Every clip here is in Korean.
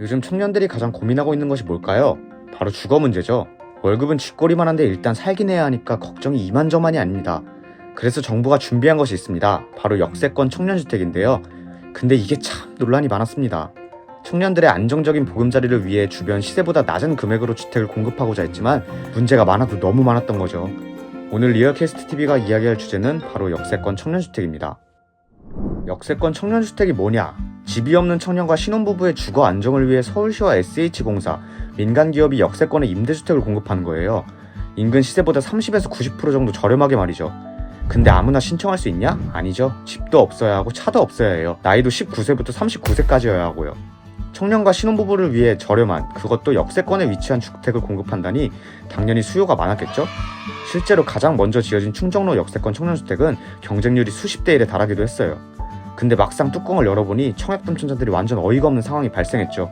요즘 청년들이 가장 고민하고 있는 것이 뭘까요? 바로 주거 문제죠. 월급은 쥐꼬리만 한데 일단 살긴 해야 하니까 걱정이 이만저만이 아닙니다. 그래서 정부가 준비한 것이 있습니다. 바로 역세권 청년주택인데요. 근데 이게 참 논란이 많았습니다. 청년들의 안정적인 보금자리를 위해 주변 시세보다 낮은 금액으로 주택을 공급하고자 했지만 문제가 많아도 너무 많았던 거죠. 오늘 리얼캐스트 TV가 이야기할 주제는 바로 역세권 청년주택입니다. 역세권 청년주택이 뭐냐? 집이 없는 청년과 신혼부부의 주거 안정을 위해 서울시와 SH공사, 민간기업이 역세권의 임대주택을 공급하는 거예요. 인근 시세보다 30에서 90% 정도 저렴하게 말이죠. 근데 아무나 신청할 수 있냐? 아니죠. 집도 없어야 하고 차도 없어야 해요. 나이도 19세부터 39세까지여야 하고요. 청년과 신혼부부를 위해 저렴한 그것도 역세권에 위치한 주택을 공급한다니 당연히 수요가 많았겠죠? 실제로 가장 먼저 지어진 충정로 역세권 청년주택은 경쟁률이 수십 대 1에 달하기도 했어요. 근데 막상 뚜껑을 열어보니 청약당첨자들이 완전 어이가 없는 상황이 발생했죠.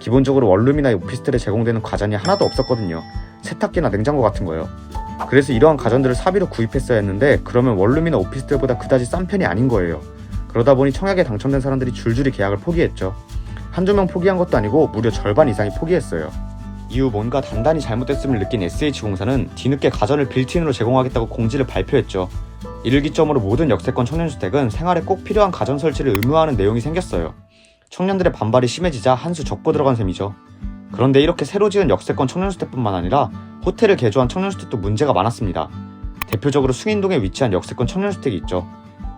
기본적으로 원룸이나 오피스텔에 제공되는 과자니 하나도 없었거든요. 세탁기나 냉장고 같은 거요. 그래서 이러한 가전들을 사비로 구입했어야 했는데 그러면 원룸이나 오피스텔보다 그다지 싼 편이 아닌 거예요. 그러다 보니 청약에 당첨된 사람들이 줄줄이 계약을 포기했죠. 한두 명 포기한 것도 아니고 무려 절반 이상이 포기했어요. 이후 뭔가 단단히 잘못됐음을 느낀 SH공사는 뒤늦게 가전을 빌트인으로 제공하겠다고 공지를 발표했죠. 이를 기점으로 모든 역세권 청년주택은 생활에 꼭 필요한 가전 설치를 의무화하는 내용이 생겼어요. 청년들의 반발이 심해지자 한 수 적고 들어간 셈이죠. 그런데 이렇게 새로 지은 역세권 청년주택뿐만 아니라 호텔을 개조한 청년주택도 문제가 많았습니다. 대표적으로 숭인동에 위치한 역세권 청년주택이 있죠.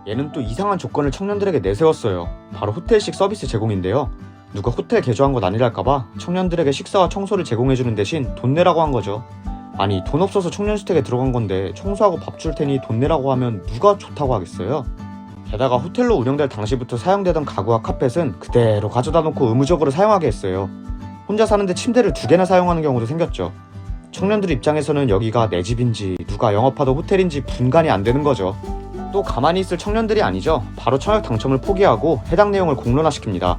얘는 또 이상한 조건을 청년들에게 내세웠어요. 바로 호텔식 서비스 제공인데요. 누가 호텔 개조한 것 아니랄까봐 청년들에게 식사와 청소를 제공해주는 대신 돈 내라고 한 거죠. 아니 돈 없어서 청년주택에 들어간 건데 청소하고 밥 줄 테니 돈 내라고 하면 누가 좋다고 하겠어요? 게다가 호텔로 운영될 당시부터 사용되던 가구와 카펫은 그대로 가져다 놓고 의무적으로 사용하게 했어요. 혼자 사는데 침대를 두 개나 사용하는 경우도 생겼죠. 청년들 입장에서는 여기가 내 집인지 누가 영업하던 호텔인지 분간이 안 되는 거죠. 또 가만히 있을 청년들이 아니죠. 바로 청약 당첨을 포기하고 해당 내용을 공론화시킵니다.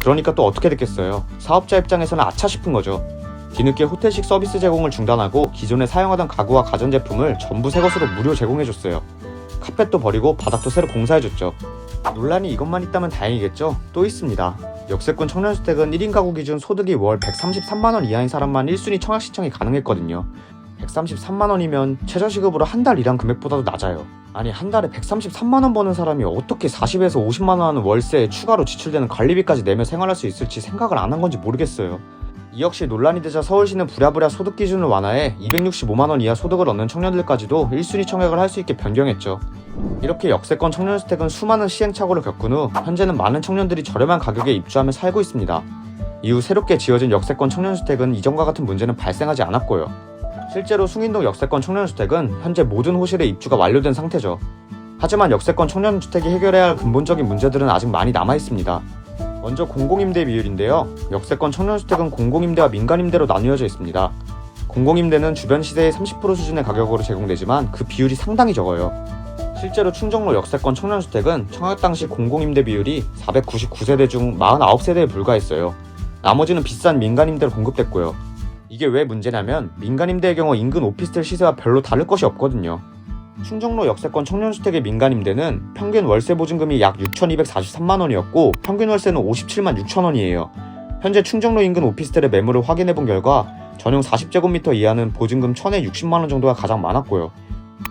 그러니까 또 어떻게 됐겠어요. 사업자 입장에서는 아차 싶은 거죠. 뒤늦게 호텔식 서비스 제공을 중단하고 기존에 사용하던 가구와 가전제품을 전부 새 것으로 무료 제공해줬어요. 카펫도 버리고 바닥도 새로 공사해줬죠. 논란이 이것만 있다면 다행이겠죠? 또 있습니다. 역세권 청년주택은 1인 가구 기준 소득이 월 133만원 이하인 사람만 1순위 청약 신청이 가능했거든요. 133만원이면 최저시급으로 한 달 일한 금액보다도 낮아요. 아니 한 달에 133만원 버는 사람이 어떻게 40에서 50만원 하는 월세에 추가로 지출되는 관리비까지 내며 생활할 수 있을지 생각을 안 한 건지 모르겠어요. 이 역시 논란이 되자 서울시는 부랴부랴 소득 기준을 완화해 265만원 이하 소득을 얻는 청년들까지도 1순위 청약을 할 수 있게 변경했죠. 이렇게 역세권 청년 주택은 수많은 시행착오를 겪은 후 현재는 많은 청년들이 저렴한 가격에 입주하며 살고 있습니다. 이후 새롭게 지어진 역세권 청년 주택은 이전과 같은 문제는 발생하지 않았고요. 실제로 숭인동 역세권 청년 주택은 현재 모든 호실에 입주가 완료된 상태죠. 하지만 역세권 청년 주택이 해결해야 할 근본적인 문제들은 아직 많이 남아 있습니다. 먼저 공공임대 비율인데요. 역세권 청년주택은 공공임대와 민간임대로 나뉘어져 있습니다. 공공임대는 주변 시세의 30% 수준의 가격으로 제공되지만 그 비율이 상당히 적어요. 실제로 충정로 역세권 청년주택은 청약 당시 공공임대 비율이 499세대 중 49세대에 불과했어요. 나머지는 비싼 민간임대로 공급됐고요. 이게 왜 문제냐면 민간임대의 경우 인근 오피스텔 시세와 별로 다를 것이 없거든요. 충정로 역세권 청년주택의 민간 임대는 평균 월세 보증금이 약 6,243만 원이었고 평균 월세는 57만 6천 원이에요. 현재 충정로 인근 오피스텔의 매물을 확인해 본 결과 전용 40제곱미터 이하는 보증금 1,000에 60만 원 정도가 가장 많았고요.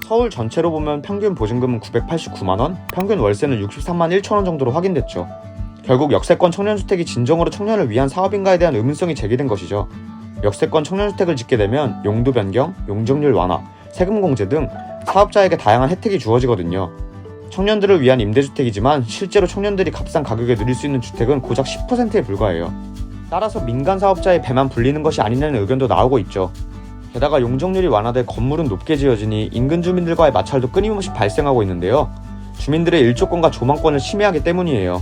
서울 전체로 보면 평균 보증금은 989만 원, 평균 월세는 63만 1천 원 정도로 확인됐죠. 결국 역세권 청년주택이 진정으로 청년을 위한 사업인가에 대한 의문성이 제기된 것이죠. 역세권 청년주택을 짓게 되면 용도 변경, 용적률 완화, 세금 공제 등 사업자에게 다양한 혜택이 주어지거든요. 청년들을 위한 임대주택이지만 실제로 청년들이 값싼 가격에 누릴 수 있는 주택은 고작 10%에 불과해요. 따라서 민간 사업자의 배만 불리는 것이 아니냐는 의견도 나오고 있죠. 게다가 용적률이 완화돼 건물은 높게 지어지니 인근 주민들과의 마찰도 끊임없이 발생하고 있는데요. 주민들의 일조권과 조망권을 침해하기 때문이에요.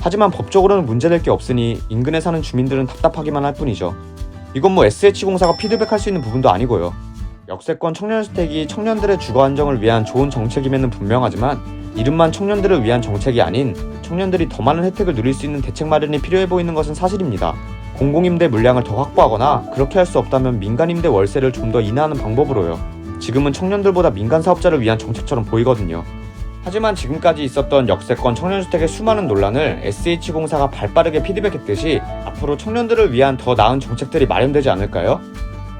하지만 법적으로는 문제될 게 없으니 인근에 사는 주민들은 답답하기만 할 뿐이죠. 이건 뭐 SH공사가 피드백할 수 있는 부분도 아니고요. 역세권 청년주택이 청년들의 주거 안정을 위한 좋은 정책임에는 분명하지만 이름만 청년들을 위한 정책이 아닌 청년들이 더 많은 혜택을 누릴 수 있는 대책 마련이 필요해 보이는 것은 사실입니다. 공공임대 물량을 더 확보하거나 그렇게 할 수 없다면 민간임대 월세를 좀 더 인하하는 방법으로요. 지금은 청년들보다 민간 사업자를 위한 정책처럼 보이거든요. 하지만 지금까지 있었던 역세권 청년주택의 수많은 논란을 SH공사가 발빠르게 피드백했듯이 앞으로 청년들을 위한 더 나은 정책들이 마련되지 않을까요?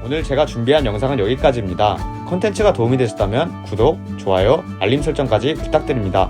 오늘 제가 준비한 영상은 여기까지입니다. 컨텐츠가 도움이 되셨다면 구독, 좋아요, 알림 설정까지 부탁드립니다.